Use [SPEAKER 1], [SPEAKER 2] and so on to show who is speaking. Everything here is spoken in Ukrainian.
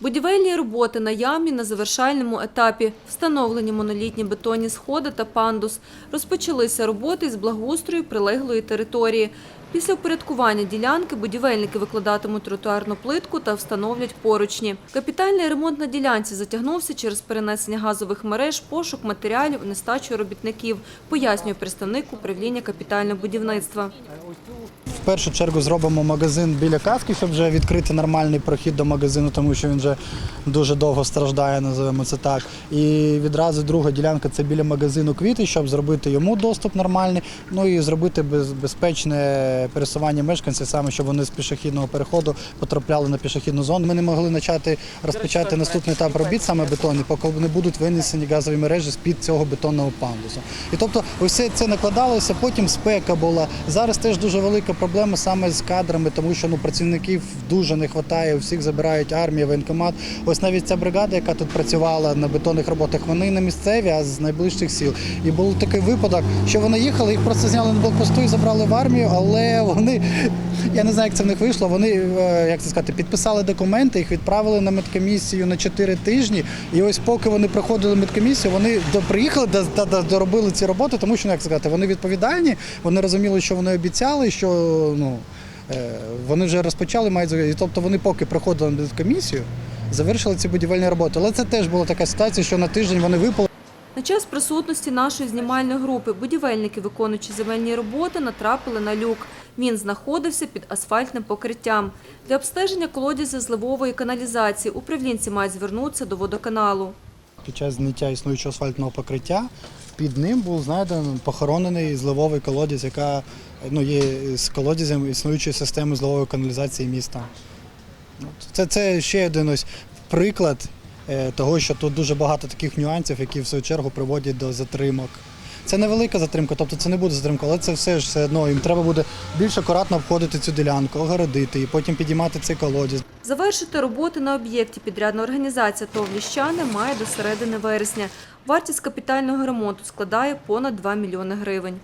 [SPEAKER 1] Будівельні роботи на ямі на завершальному етапі. Встановлені монолітні бетонні сходи та пандус. Розпочалися роботи з благоустрою прилеглої території. Після упорядкування ділянки будівельники викладатимуть тротуарну плитку та встановлять поручні. Капітальний ремонт на ділянці затягнувся через перенесення газових мереж, пошук матеріалів, нестачу робітників, пояснює представник управління капітального будівництва.
[SPEAKER 2] В першу чергу зробимо магазин біля каски, щоб вже відкрити нормальний прохід до магазину, тому що він вже дуже довго страждає, називаємо це так. І відразу друга ділянка це біля магазину квіти, щоб зробити йому доступ нормальний, ну і зробити без- безпечне пересування мешканців, саме щоб вони з пішохідного переходу потрапляли на пішохідну зону. Ми не могли почати розпочати наступний етап робіт, саме бетонний, поки не будуть винесені газові мережі з-під цього бетонного пандусу. І тобто, усе це накладалося, потім спека була. Зараз теж дуже велика проблема саме з кадрами, тому що ну працівників дуже не вистачає, у всіх забирають армія, воєнкомат. Ось навіть ця бригада, яка тут працювала на бетонних роботах, вони не місцеві, а з найближчих сіл. І був такий випадок, що вони їхали, їх просто зняли на блокпосту і забрали в армію, але вони, я не знаю, як це в них вийшло. Вони, е, як це сказати, підписали документи, їх відправили на медкомісію на 4 тижні. І ось поки вони проходили медкомісію, вони приїхали, до, до, до- доробили ці роботи, тому що ну, як сказати, вони відповідальні, вони розуміли, що вони обіцяли, що ну. Е, Вони вже розпочали, мають тобто вони поки проходили на комісію, завершили ці будівельні роботи. Але це теж була така ситуація, що на тиждень вони випали.
[SPEAKER 1] На час присутності нашої знімальної групи будівельники, виконуючи земельні роботи, натрапили на люк. Він знаходився під асфальтним покриттям. Для обстеження колодязя зливової каналізації управлінці мають звернутися до водоканалу.
[SPEAKER 2] Під час зняття існуючого асфальтного покриття під ним був знайдений похоронений зливовий колодязь, яка ну, є з колодязем існуючої системи зливової каналізації міста. Це, це ще один ось приклад е, того, що тут дуже багато таких нюансів, які в свою чергу приводять до затримок. Це невелика затримка, тобто це не буде затримка, але це все ж все одно. Їм треба буде більш акуратно обходити цю ділянку, огородити і потім підіймати цей колодязь.
[SPEAKER 1] Завершити роботи на об'єкті підрядна організація ТОВ «Ліщани» має до середини вересня. Вартість капітального ремонту складає понад 2 мільйони гривень.